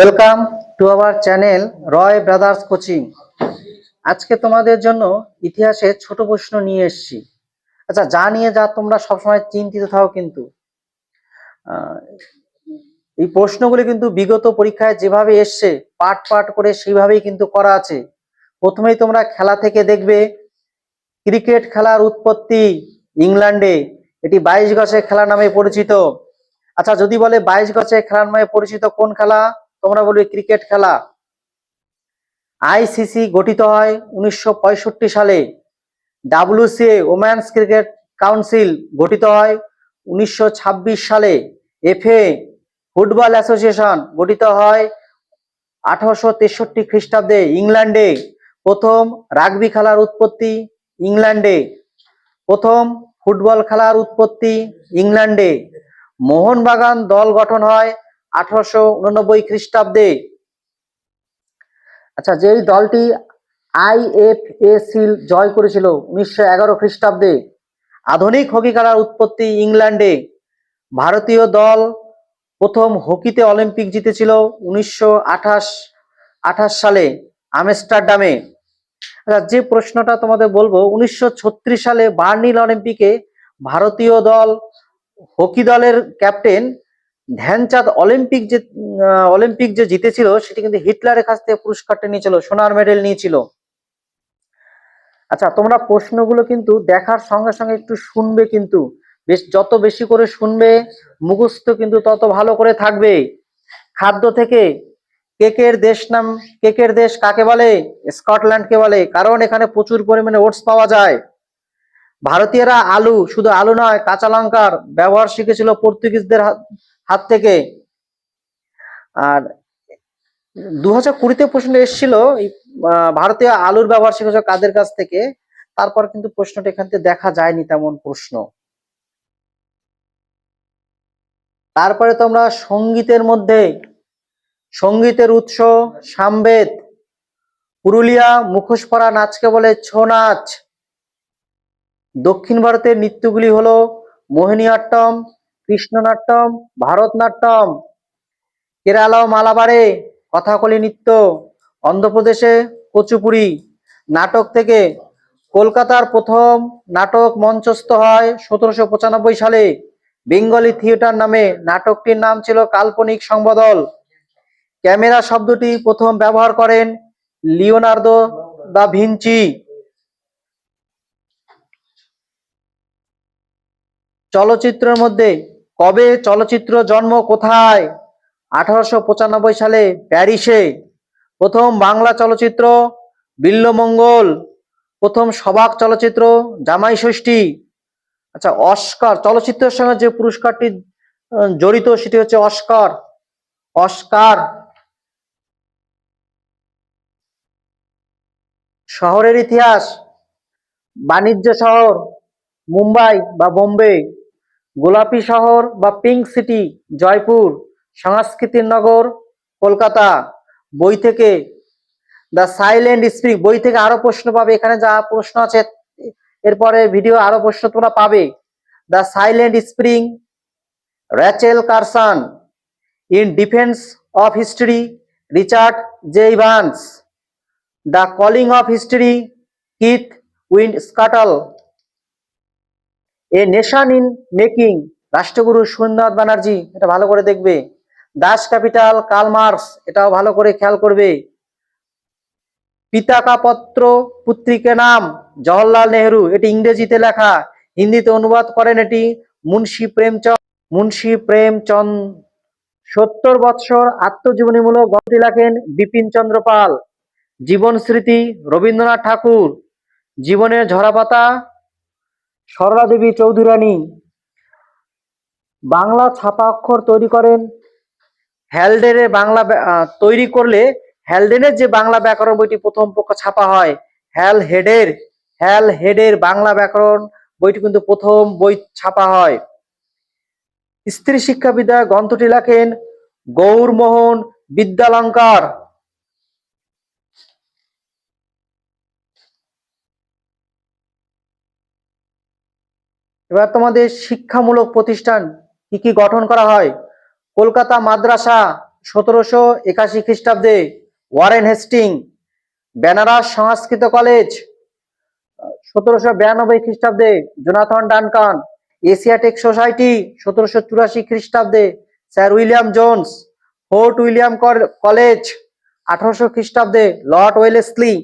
Welcome to our channel Roy brothers coaching আজকে তোমাদের জন্য ইতিহাসের ছোট প্রশ্ন নিয়ে এসেছি। আচ্ছা যা নিয়ে যা তোমরা সবসময় চিন্তিত থাকো কিন্তু। এই প্রশ্নগুলি কিন্তু বিগত পরীক্ষায় যেভাবে এসছে পাট পাট করে সেইভাবেই কিন্তু করা আছে। প্রথমেই তোমরা খেলা থেকে দেখবে, ক্রিকেট খেলার উৎপত্তি ইংল্যান্ডে। এটি বাইশ গছের খেলা নামে পরিচিত। আচ্ছা যদি বলে বাইশ গছের খেলার নামে পরিচিত কোন খেলা? তোমরা বলবে ক্রিকেট খেলা। আইসিসি গঠিত হয় উনিশশো পঁয়ষট্টি সালে। ডাব্লিউসিএ ওম্যানস ক্রিকেট কাউন্সিল গঠিত হয় উনিশশো ছাব্বিশ সালে। এফএ ফুটবল অ্যাসোসিয়েশন গঠিত হয় আঠারোশো তেষট্টি খ্রিস্টাব্দে ইংল্যান্ডে। প্রথম রাগবি খেলার উৎপত্তি ইংল্যান্ডে। প্রথম ফুটবল খেলার উৎপত্তি ইংল্যান্ডে। মোহনবাগান দল গঠন হয় আঠারোশো উননব্বই খ্রিস্টাব্দে। আচ্ছা যেই দলটি আইএফএ সিল জয় করেছিল উনিশশো এগারো খ্রিস্টাব্দে, আধুনিক হকি খেলার উৎপত্তি ইংল্যান্ডে। ভারতীয় দল প্রথম হকিতে অলিম্পিক জিতেছিল উনিশশো আঠাশ আঠাশ সালে আমস্টারডামে। আচ্ছা যে প্রশ্নটা তোমাদের বলব, উনিশশো ছত্রিশ সালে বার্নিল অলিম্পিকে ভারতীয় দল, হকি দলের ক্যাপ্টেন ধ্যানচাঁদ অলিম্পিক যে অলিম্পিক যে জিতেছিল, সেটি কিন্তু হিটলারের কাছ থেকে পুরস্কারটা নিয়েছিল, সোনার মেডেল নিয়েছিল। আচ্ছা তোমরা প্রশ্নগুলো কিন্তু দেখার সঙ্গে সঙ্গে একটু শুনবে কিন্তু। বেশ, যত বেশি করে শুনবে, মুখস্থ কিন্তু তত ভালো করে থাকবে। খাদ্য থেকে কেকের দেশ নাম, কেকের দেশ কাকে বলে? স্কটল্যান্ডকে বলে, কারণ এখানে প্রচুর পরিমাণে ওটস পাওয়া যায়। ভারতীয়রা আলু, শুধু আলু নয়, কাঁচা লঙ্কার ব্যবহার শিখেছিল পর্তুগিজদের হাত থেকে। আর দু হাজার কুড়িতে প্রশ্ন এসেছিল ভারতীয় আলুর ব্যবহার শিখেছে কাদের কাছ থেকে? তারপর কিন্তু প্রশ্নটা এখান থেকে দেখা যায়নি তেমন প্রশ্ন। তারপরে তোমরা সঙ্গীতের মধ্যে, সঙ্গীতের উৎস সামবেদ, পুরুলিয়া মুখোশ পরা নাচকে বলে ছৌ নাচ। দক্ষিণ ভারতের নৃত্যগুলি হলো মোহিনীআট্টম কৃষ্ণনাট্যম, ভারতনাট্যম, কেরালা ও মালাবারে, কথাকলি নৃত্য, অন্ধ্রপ্রদেশে কুচিপুড়ি নাটক থেকে কলকাতার প্রথম নাটক মঞ্চস্থ হয় সতেরোশো পঁচানব্বই সালে। বেঙ্গলি থিয়েটার নামে নাটকটির নাম ছিল কাল্পনিক সংবদল। ক্যামেরা শব্দটি প্রথম ব্যবহার করেন লিওনার্দো দা ভিঞ্চি। চলচ্চিত্রের মধ্যে কবে চলচ্চিত্র জন্ম, কোথায়? আঠারোশো পঁচানব্বই সালে প্যারিসে প্রথম বাংলা চলচ্চিত্র বিল্লমঙ্গল প্রথম সবাক চলচ্চিত্র জামাই ষষ্ঠী। আচ্ছা অস্কার, চলচ্চিত্রের সঙ্গে যে পুরস্কারটি জড়িত সেটি হচ্ছে অস্কার। অস্কার। শহরের ইতিহাস, বাণিজ্য শহর, মুম্বাই বা বোম্বে। গোলাপি শহর বা পিঙ্ক সিটি জয়পুর সংস্কৃতির নগর, কলকাতা, বই থেকে দ্য সাইলেন্ট স্প্রিং বই থেকে আরও প্রশ্ন পাবে, এখানে যা প্রশ্ন আছে, এরপরে ভিডিও আরও প্রশ্ন তোমরা পাবে। The silent spring Rachel Carson in defence of history Richard J Evans the calling of history Keith Windschuttle a nation in making. রাষ্ট্রগুরু সুরেন্দ্রনাথ ব্যানার্জি, এটা ভালো করে দেখবে। দাস ক্যাপিটাল কার্ল মার্কস, এটাও ভালো করে খেয়াল করবে। পিতাকা পত্র পুত্রিকে নাম জওহরলাল নেহেরু, এটি ইংরেজিতে লেখা। হিন্দিতে অনুবাদ করেন এটি মুন্সি প্রেমচন্দ মুন্সি প্রেমচন্দ। সত্তর বৎসর আত্মজীবনীমূলক গ্রন্থটি লেখেন বিপিন চন্দ্র পাল। জীবন স্মৃতি রবীন্দ্রনাথ ঠাকুর। জীবনের ঝরাপাতা সরলা দেবী চৌধুরানী বাংলা ছাপা অক্ষর তৈরি করেন। হ্যালডেনের বাংলা তৈরি করলে হ্যালডেনের যে বাংলা ব্যাকরণ বইটি প্রথম পক্ষ ছাপা হয় হ্যাল হেডের হ্যাল হেডের বাংলা ব্যাকরণ বইটি কিন্তু প্রথম বই ছাপা হয়। স্ত্রী শিক্ষা বিদ্যা গ্রন্থটি লেখেন গৌরমোহন বিদ্যালঙ্কার। এবার তোমাদের শিক্ষামূলক প্রতিষ্ঠান কি কি গঠন করা হয়? কলকাতা মাদ্রাসা সতেরোশো একাশি খ্রিস্টাব্দে Warren Hastings, Benares Sanskrit college, সতেরোশো বিরানব্বই খ্রিস্টাব্দে জোনাথন ডানকান, এশিয়াটেক সোসাইটি সতেরোশো চুরাশি খ্রিস্টাব্দে sir William Jones, Fort William college আঠারোশো খ্রিস্টাব্দে Lord Wellesley.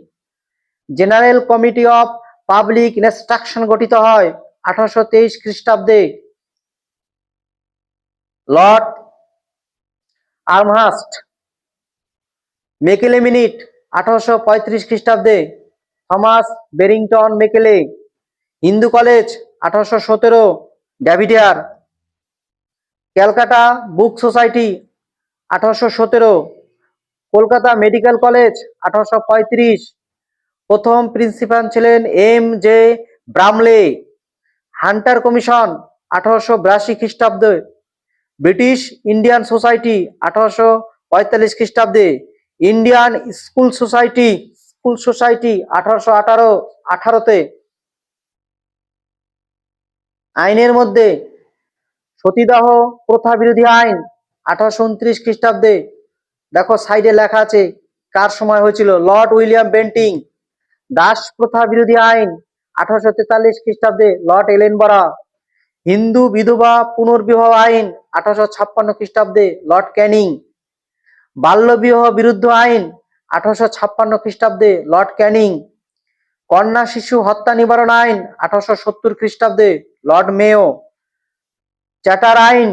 General Committee of Public Instruction গঠিত হয়। আঠারোশো তেইশ খ্রিস্টাব্দে লর্ড আর্মহাস্ট মেকেলে মিনিট আঠারোশো পঁয়ত্রিশ খ্রিস্টাব্দে Thomas Babington Macaulay Hindu college আঠারোশো সতেরো ড্যাভিডিয়ার ক্যালকাটা বুক সোসাইটি আঠারোশো সতেরো কলকাতা মেডিকেল কলেজ আঠারোশো পঁয়ত্রিশ প্রথম প্রিন্সিপাল ছিলেন M J Bramley. Hunter Commission আঠারোশো বিরাশি খ্রিস্টাব্দে, ব্রিটিশ ইন্ডিয়ান সোসাইটি আঠারোশো পঁয়তাল্লিশ খ্রিস্টাব্দে, Indian School Society School Society আঠারোশো আঠারো, আঠারোতে আইনের মধ্যে সতীদাহ প্রথা বিরোধী আইন আঠারোশো উনত্রিশ খ্রিস্টাব্দে, দেখো সাইডে লেখা আছে কার সময় হয়েছিল? Lord William Bentinck. দাস প্রথা বিরোধী আইন আঠারোশো তেতাল্লিশ খ্রিস্টাব্দে লর্ড এলেনবরা হিন্দু বিধবা পুনর্বিবাহ আইন আঠারোশো ছাপ্পান্ন খ্রিস্টাব্দে লর্ড ক্যানিং। বাল্যবিবাহ বিরুদ্ধ আইন আঠারোশো ছাপ্পান্ন খ্রিস্টাব্দে লর্ড ক্যানিং। কন্যা শিশু হত্যা নিবারণ আইন আঠারোশো সত্তর খ্রিস্টাব্দে লর্ড মেও চ্যাটার আইন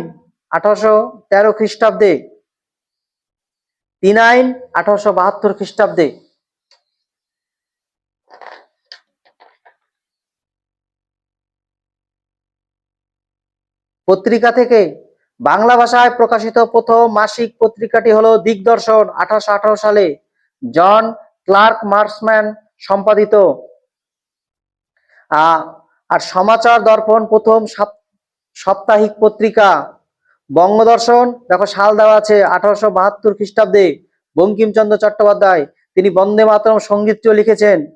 আঠারোশো তেরো খ্রিস্টাব্দে। তিন আইন আঠারোশো বাহাত্তর খ্রিস্টাব্দে পত্রিকা থেকে বাংলা ভাষায় প্রকাশিত প্রথম মাসিক পত্রিকাটি হলো দিগদর্শন আঠারোশো আঠারো সালে, জন ক্লার্ক মার্সম্যান সম্পাদিত। আর সমাচার দর্পণ প্রথম সাপ- সাপ্তাহিক পত্রিকা। বঙ্গদর্শন, দেখো সাল দেওয়া আছে আঠারোশো বাহাত্তর খ্রিস্টাব্দে, বঙ্কিমচন্দ্র চট্টোপাধ্যায়, তিনি বন্দে মাতরম সঙ্গীতটিও লিখেছেন।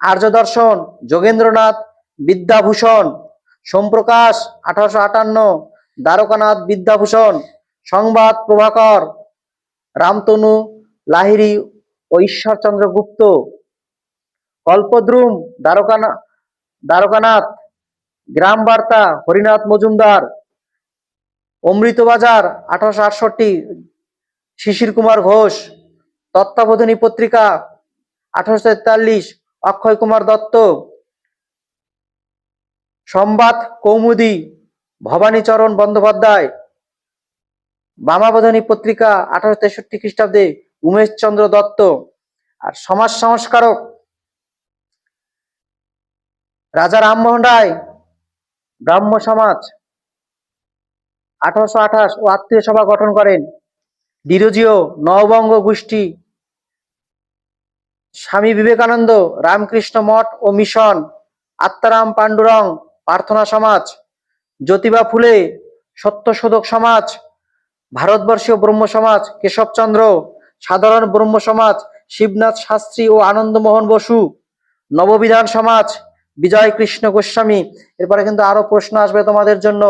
আর্য দর্শন যোগেন্দ্রনাথ বিদ্যাভূষণ সোমপ্রকাশ আঠারোশো আটান্ন, দ্বারকানাথ বিদ্যাভূষণ, সংবাদ প্রভাকর, রামতনু, লাহিড়ী ও ঈশ্বরচন্দ্র গুপ্ত, কল্পদ্রুম, দ্বারকানা, দ্বারকানাথ গ্রাম বার্তা হরিনাথ মজুমদার, অমৃতবাজার, আঠারোশো আটষট্টি, শিশির কুমার ঘোষ, তত্ত্বাবধানী পত্রিকা, আঠারোশো তেতাল্লিশ, অক্ষয় কুমার দত্ত সংবাদ কৌমুদি, ভবানীচরণ বন্দ্যোপাধ্যায়, বামাবধানী পত্রিকা আঠারোশো তেষট্টি খ্রিস্টাব্দে উমেশ চন্দ্র দত্ত আর সমাজ সংস্কারক রাজা রামমোহন রায়, ব্রাহ্ম সমাজ আঠারোশো আঠাশ ও আত্মীয় সভা গঠন করেন। ডিরোজিও নববঙ্গ গোষ্ঠী, স্বামী বিবেকানন্দ, রামকৃষ্ণ মঠ ও মিশন, আত্মারাম পাণ্ডুরং প্রার্থনা সমাজ, জ্যোতিবা ফুলে, সত্যশোধক সমাজ, ভারতবর্ষীয় ব্রহ্ম সমাজ কেশবচন্দ্র সাধারণ ব্রহ্ম সমাজ, শিবনাথ শাস্ত্রী ও আনন্দমোহন বসু, নববিধান সমাজ, বিজয় কৃষ্ণ গোস্বামী। এরপরে কিন্তু আরও প্রশ্ন আসবে তোমাদের জন্য।